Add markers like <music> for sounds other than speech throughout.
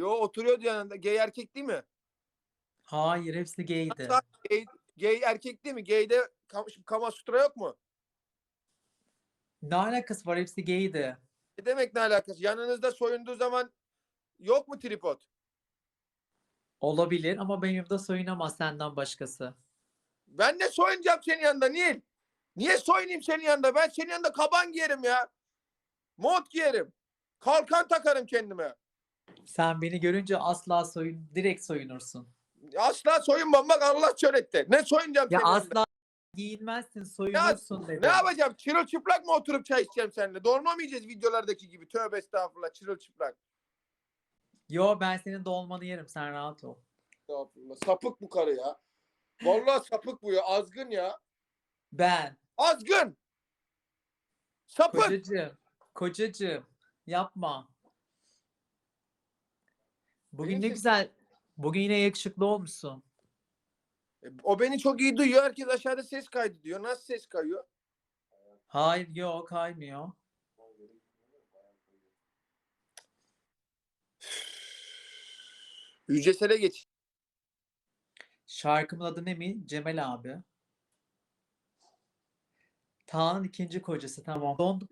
Yo oturuyordu yanında. Gay erkek değil mi? Hayır hepsi gaydi. Hatta Gay, gay erkek değil mi? Gay'de kam- Kama Sutra yok mu? Ne alakası var hepsi gaydi. Ne demek ne alakası? Yanınızda soyunduğu zaman yok mu tripod? Olabilir ama benim de soyunamaz senden başkası. Ben ne soyunacağım senin yanında Nil? Niye soyunayım senin yanında? Ben senin yanında kaban giyerim ya. Mont giyerim. Kalkan takarım kendime. Sen beni görünce asla soyun, direkt soyunursun. Asla soyunmam bak Allah çöretti. Ne soyunacağım Ya senin asla giyinmezsin, soyunursun dedim. Ne yapacağım? Çırılçıplak mı oturup çay içeceğim seninle? Dolma mı yiyeceğiz videolardaki gibi? Tövbe estağfurullah çırılçıplak. Yo ben senin dolmanı yerim sen rahat ol. Estağfurullah. Sapık bu karı ya. Vallahi sapık bu ya. Azgın ya. Ben Azgın. Sapık. kocacığım, kocacığım yapma. Bugün Benim ne ses- güzel, bugün yine yakışıklı olmuşsun. E, O beni çok iyi duyuyor. Herkes aşağıda ses kaydı diyor. Nasıl ses kayıyor? Hayır yok kaymıyor. Yücesele geç. Şarkımın adı ne mi? Cemal abi. Tağ'ın ikinci kocası tamam. Don...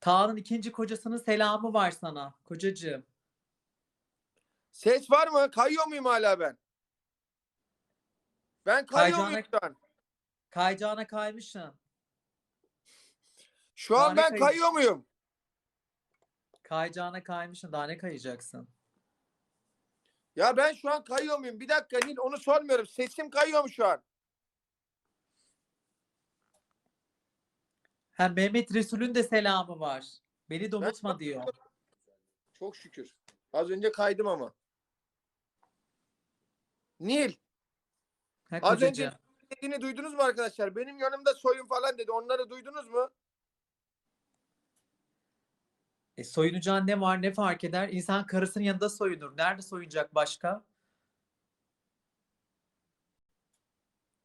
Tağ'ın ikinci kocasının selamı var sana kocacığım. Ses var mı? Kayıyor muyum hala ben? Ben kayıyor Kayacağına- muyum şu an? Kayacağına kaymışsın. Şu Daha an ne ben kayıyor? kayıyor muyum? Kayacağına kaymışsın. Daha ne kayacaksın? Ya ben şu an kayıyor muyum? Bir dakika Nil onu sormuyorum. Sesim kayıyor mu şu an? Ha Mehmet Resul'ün de selamı var. Beni de unutma diyor. Çok şükür. Az önce kaydım ama. Nil Ha, Az önce- kocacığım. dediğini duydunuz mu arkadaşlar? Benim yanımda soyun falan dedi. Onları duydunuz mu? E, soyunacağın ne var ne fark eder? İnsan karısının yanında soyunur. Nerede soyunacak başka?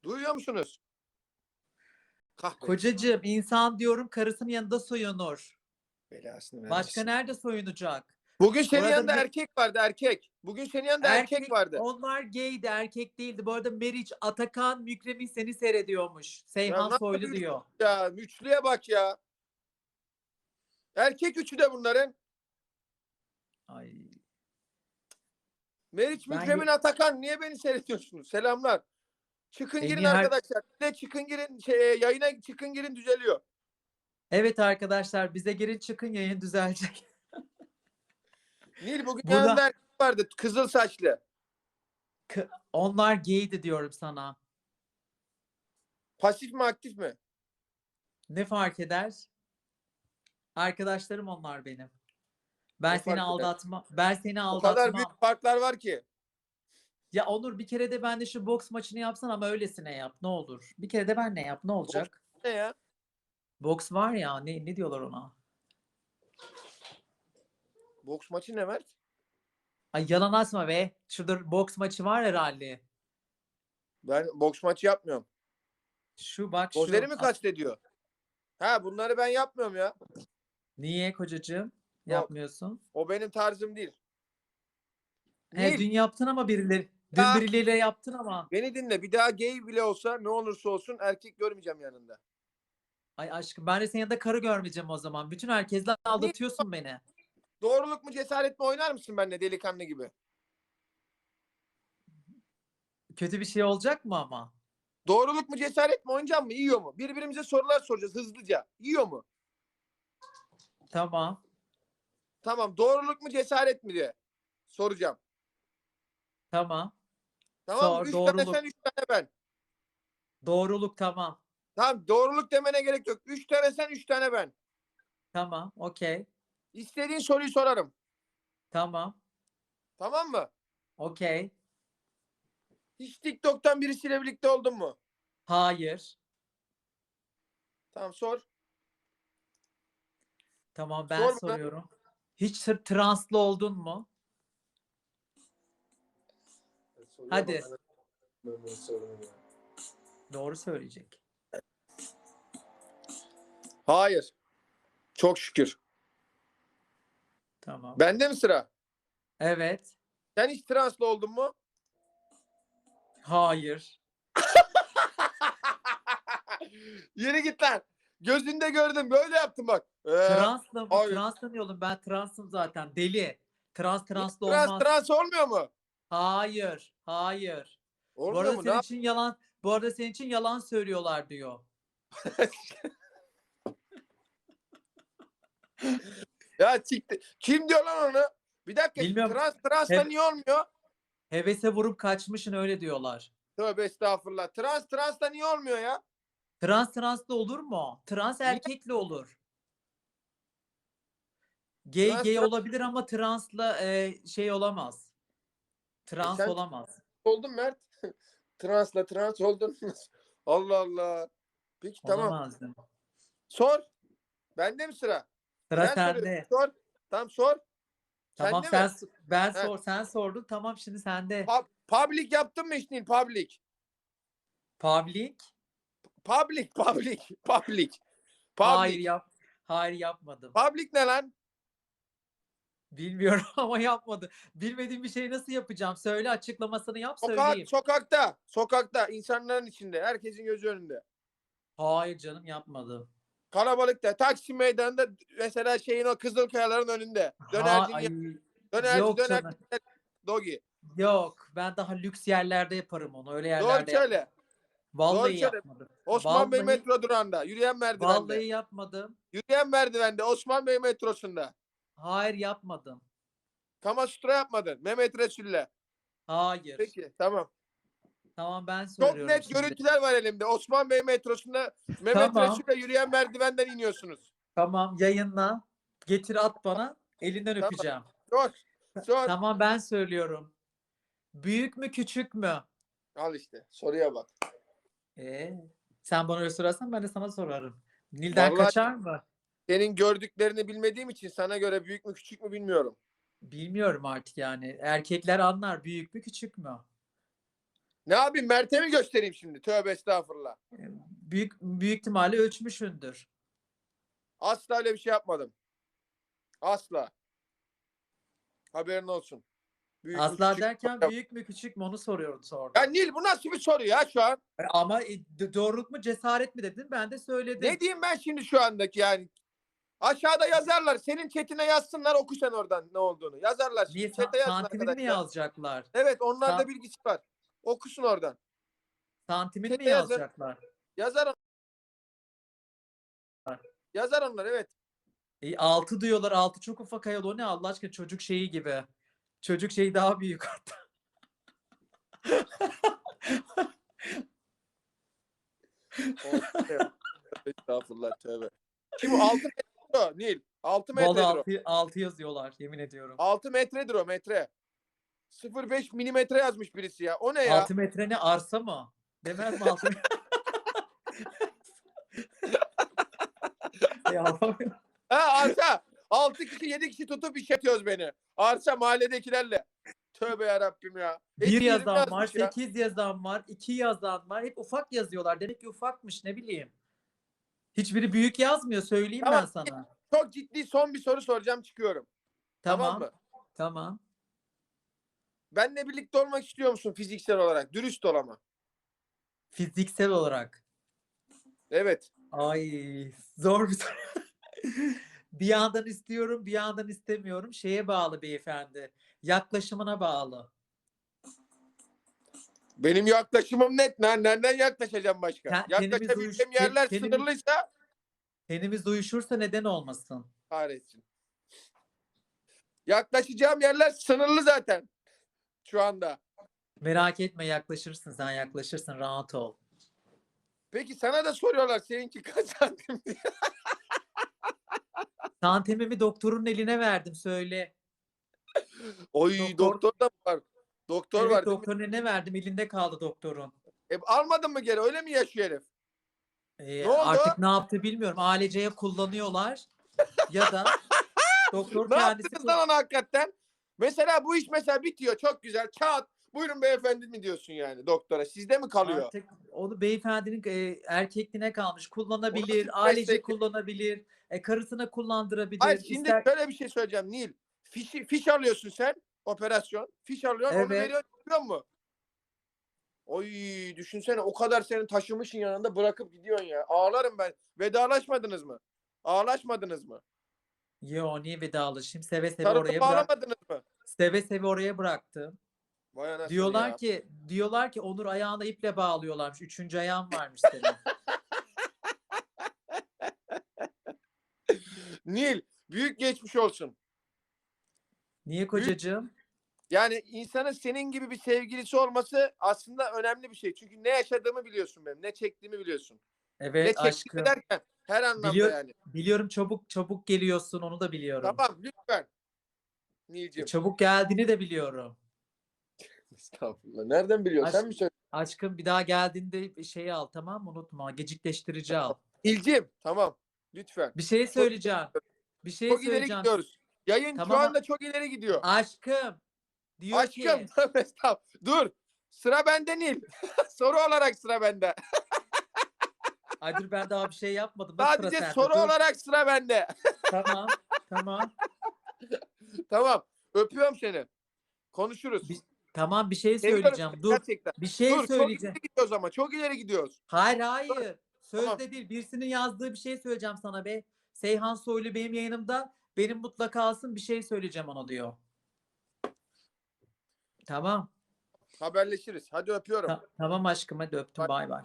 Duyuyor musunuz? Kahve. Kocacığım insan diyorum karısının yanında soyunur. Belasını Başka vermesin. nerede soyunacak? Bugün senin arada yanında bir- erkek vardı erkek. Bugün senin yanında erkek, vardı. Onlar gaydi erkek değildi. Bu arada Meriç, Atakan, Mükremin seni seyrediyormuş. Seyhan nasıl Soylu bir- diyor. Ya üçlüye bak ya. Erkek üçü de bunların. Ay. Meriç Ben Mükremin Atakan niye beni seyrediyorsunuz? Selamlar. Çıkın En girin iyi her- arkadaşlar. Bir de çıkın girin şey, yayına çıkın girin düzeliyor. Evet arkadaşlar bize girin çıkın yayın düzelecek. Nil bugün Burada- yanında erkek vardı kızıl saçlı. Onlar gaydi diyorum sana. Pasif mi aktif mi? Ne fark eder? Arkadaşlarım onlar benim. Ben Ne seni fark eder? aldatma. Ben seni O kadar büyük farklar var ki. Ya Onur bir kere de ben de şu boks maçını yapsan ama öylesine yap ne olur. Bir kere de ben ne yap ne olacak? Ne ya? Boks var ya ne ne diyorlar ona? Boks maçı ne Mert? Ay yalan atma be. Şurada boks maçı var herhalde. Ben boks maçı yapmıyorum. Şu bak şu. Gözleri mi kastediyor? Ha bunları ben yapmıyorum ya. Niye kocacığım? Yapmıyorsun. O benim tarzım değil. He, Nil, dün yaptın ama birileri dün Ya. birileriyle yaptın ama. beni dinle. Bir daha gay bile olsa ne olursa olsun erkek görmeyeceğim yanında. Ay aşkım ben de senin yanında karı görmeyeceğim o zaman. Bütün herkesle aldatıyorsun beni. Doğruluk mu cesaret mi oynar mısın benimle delikanlı gibi? Kötü bir şey olacak mı ama? Doğruluk mu cesaret mi oynayacağım mı? Yiyor mu? Birbirimize sorular soracağız hızlıca. Yiyor mu? Tamam. Tamam. Doğruluk mu cesaret mi diye soracağım. Tamam. Tamam? Sor, Üç doğruluk. tane sen, üç tane ben. Doğruluk tamam. Tamam. Doğruluk demene gerek yok. Üç tane sen, üç tane ben. Tamam. Okey. İstediğin soruyu sorarım. Tamam. Tamam mı? Okey. Hiç TikTok'tan birisiyle birlikte oldun mu? Hayır. Tamam sor. Tamam ben Sor bana. soruyorum. Hiç tr- translı oldun mu? Hadi. Doğru söyleyecek. Hayır. Çok şükür. Tamam. Bende mi sıra? Evet. Sen hiç translı oldun mu? Hayır. <laughs> Yürü git lan. Gözünde gördüm. Böyle yaptım bak. Ee, Transla mı? hayır. Transla mı oğlum? Ben transım zaten. Deli. Trans translı trans, olmaz. trans olmuyor mu? Hayır. Hayır. Bu Olmuyor arada mu? Ne senin yap- için yalan bu arada senin için yalan söylüyorlar diyor. <laughs> Ya çıktı. Kim diyor lan onu? Bir dakika. Bilmiyorum. Trans transla Hep- niye olmuyor? Hevese vurup kaçmışın öyle diyorlar. Tövbe estağfurullah. Trans transla niye olmuyor ya? Trans translı olur mu? Trans Niye? erkekli olur. Gay Trans- gay olabilir ama transla e, şey olamaz. Trans sen- olamaz. Oldun Mert. <laughs> Transla trans oldun. <laughs> Allah Allah. Peki tamam. Olamazdım. Sor. Bende mi sıra? Sıra Ben sende. Sor. Tamam sor. Tamam Sende sen mi? ben He. sor sen sordun. Tamam şimdi sende. Pa- public yaptın mı Nil? Public. Public? Public. Public. Public. <laughs> Public. Hayır yap. Hayır yapmadım. Public ne lan? Bilmiyorum <laughs> ama yapmadı. Bilmediğim bir şeyi nasıl yapacağım? Söyle açıklamasını yap Sokak, söyleyeyim. sokakta. Sokakta. insanların içinde. Herkesin gözü önünde. Hayır canım yapmadım. Kalabalıkta. Taksim meydanında mesela şeyin o Kızılkayaların önünde. Dönerci, ay, dönerci, yok dönerci. canım. Dogi. Yok ben daha lüks yerlerde yaparım onu. Öyle Doğru yerlerde söyle. yapmadım. Vallahi Doğru söyle. yapmadım. Osman Bey Vallahi- metro durağında. Yürüyen merdivende. Vallahi yapmadım. Yürüyen merdivende. Osman Bey metrosunda. Hayır yapmadım. Kamasütra yapmadın. Mehmet Resul'le. Hayır. Peki tamam. Tamam ben Çok net şimdi. görüntüler var elimde. Osman Bey metrosunda Mehmet Tamam. Resul'le yürüyen merdivenden iniyorsunuz. Tamam yayınla. Getir at bana. Elinden Tamam. öpeceğim. Sor. Sor. Tamam ben söylüyorum. Büyük mü küçük mü? Al işte. Soruya bak. Ee, sen bana öyle sorarsan ben de sana sorarım. Nilden Vallahi- kaçar mı? Senin gördüklerini bilmediğim için sana göre büyük mü küçük mü bilmiyorum. Bilmiyorum artık yani. Erkekler anlar büyük mü küçük mü? Ne yapayım Mert'e mi göstereyim şimdi? Tövbe estağfurullah. Büyük büyük ihtimalle ölçmüşündür. Asla öyle bir şey yapmadım. Asla. Haberin olsun. Büyük Asla küçük derken büyük mü küçük mü onu soruyordu sordu. Ya Nil bu nasıl bir soru ya şu an? Ama e, doğruluk mu cesaret mi dedin ben de söyledim. Ne diyeyim ben şimdi şu andaki yani? Aşağıda yazarlar. Senin chatine yazsınlar oku sen oradan ne olduğunu. Yazarlar. Niye yazsın santimin mi yazacaklar? Evet onlarda Sa- bilgisi var. Okusun oradan. Santimin mi yazın. yazacaklar? Yazar. Yazar onlar evet. E, altı diyorlar. Altı çok ufak ayol. O ne Allah aşkına çocuk şeyi gibi. Çocuk şeyi daha büyük hatta. Estağfurullah tövbe. Şimdi 6 metre o Nil. 6 metredir Valla o. altı, altı yazıyorlar yemin ediyorum. 6 metredir o metre. 0.5 milimetre yazmış birisi ya. O ne ya? 6 metre ne arsa mı? Demez mi 6 metre? <laughs> ya, Allah'ım. Ha arsa. 6 kişi 7 kişi tutup işletiyoruz beni. Arsa mahalledekilerle. Tövbe yarabbim ya. bir Eski yazan var, yazmış ya. 8 yazan var, 2 yazan var. Hep ufak yazıyorlar. Demek ki ufakmış ne bileyim. Hiçbiri büyük yazmıyor söyleyeyim ben Tamam. sana. Çok ciddi son bir soru soracağım çıkıyorum. Tamam, Tamam. mı? Benle birlikte olmak istiyor musun fiziksel olarak? Dürüst ol ama. Fiziksel olarak. Evet. Ay zor bir soru. <laughs> bir yandan istiyorum, bir yandan istemiyorum. Şeye bağlı beyefendi. Yaklaşımına bağlı. Benim yaklaşımım net. Ner- Nereden yaklaşacağım başka? Ten- tenimiz Yaklaşabileceğim uyuş- yerler ten- tenimiz- sınırlıysa Tenimiz uyuşursa neden olmasın? kahretsin. Yaklaşacağım yerler sınırlı zaten. Şu anda. Merak etme yaklaşırsın sen yaklaşırsın rahat ol. Peki sana da soruyorlar seninki kaç santim diye. <laughs> Santimimi doktorun eline verdim söyle. Oy Doktor- doktor, da var. Doktor evet var doktorun eline verdim elinde kaldı doktorun. E, almadın mı geri? Öyle mi yaşıyor herif? Ee, Ne oldu? Artık ne yaptı bilmiyorum. Aileceye kullanıyorlar ya da <laughs> doktor Ne kendisi yaptınız lan ona hakikaten? Mesela bu iş mesela bitiyor. Çok güzel. Kağıt. Buyurun beyefendi mi diyorsun yani doktora? Sizde mi kalıyor? Artık onu beyefendinin e, erkekliğine kalmış. Kullanabilir, ailece kullanabilir, e, karısına kullandırabilir. Hayır şimdi ister- şöyle bir şey söyleyeceğim Nil. Fiş, fiş alıyorsun sen. Operasyon. Fiş alıyorsun onu Evet. veriyorsun biliyor musun? Oy düşünsene o kadar senin taşımışın yanında bırakıp gidiyorsun ya. Ağlarım ben. Vedalaşmadınız mı? Ağlaşmadınız mı? Yo niye vedalaşayım? Seve seve Sarılıp oraya bırak. ağlamadınız mı? Seve seve oraya bıraktım. Vay anasını Diyorlar ya. ki diyorlar ki Onur ayağına iple bağlıyorlarmış. Üçüncü ayağın varmış senin. <laughs> Nil büyük geçmiş olsun. Niye kocacığım? Yani insanın senin gibi bir sevgilisi olması aslında önemli bir şey. Çünkü ne yaşadığımı biliyorsun benim. Ne çektiğimi biliyorsun. Evet çektiğimi aşkım. derken her anlamda Biliyor- yani. Biliyorum çabuk çabuk geliyorsun onu da biliyorum. Tamam lütfen. Nilcim. Çabuk geldiğini de biliyorum. <laughs> Estağfurullah. Nereden biliyorsun? Sen Aşk- mi söyle? Aşkım bir daha geldiğinde bir şey al tamam mı? Unutma. Gecikleştirici al. Nilcim tamam. Lütfen. Bir şey söyleyeceğim. Bir şey Çok ileri söyleyeceğim. gidiyoruz. Yayın şu Tamam. anda çok ileri gidiyor. Aşkım. Diyor Aşkım. ki <laughs> estağfurullah. Dur. Sıra bende Nil. <laughs> Soru olarak sıra bende. Ay dur ben daha bir şey yapmadım. Bak sıra Sadece sende. soru Dur. olarak sıra bende. Tamam. Tamam. tamam. Öpüyorum seni. Konuşuruz. Bir- Tamam bir şey Seviyorum söyleyeceğim. seni Dur. Gerçekten. Bir şey Dur çok söyleyeceğim. ileri gidiyoruz ama. Çok ileri gidiyoruz. Hayır hayır. Sözde Tamam. değil. Birisinin yazdığı bir şey söyleyeceğim sana be. Seyhan Soylu benim yayınımda. Benim mutlaka alsın bir şey söyleyeceğim ona diyor. Tamam. Haberleşiriz. Hadi öpüyorum. Ta- tamam aşkım hadi öptüm bay bay.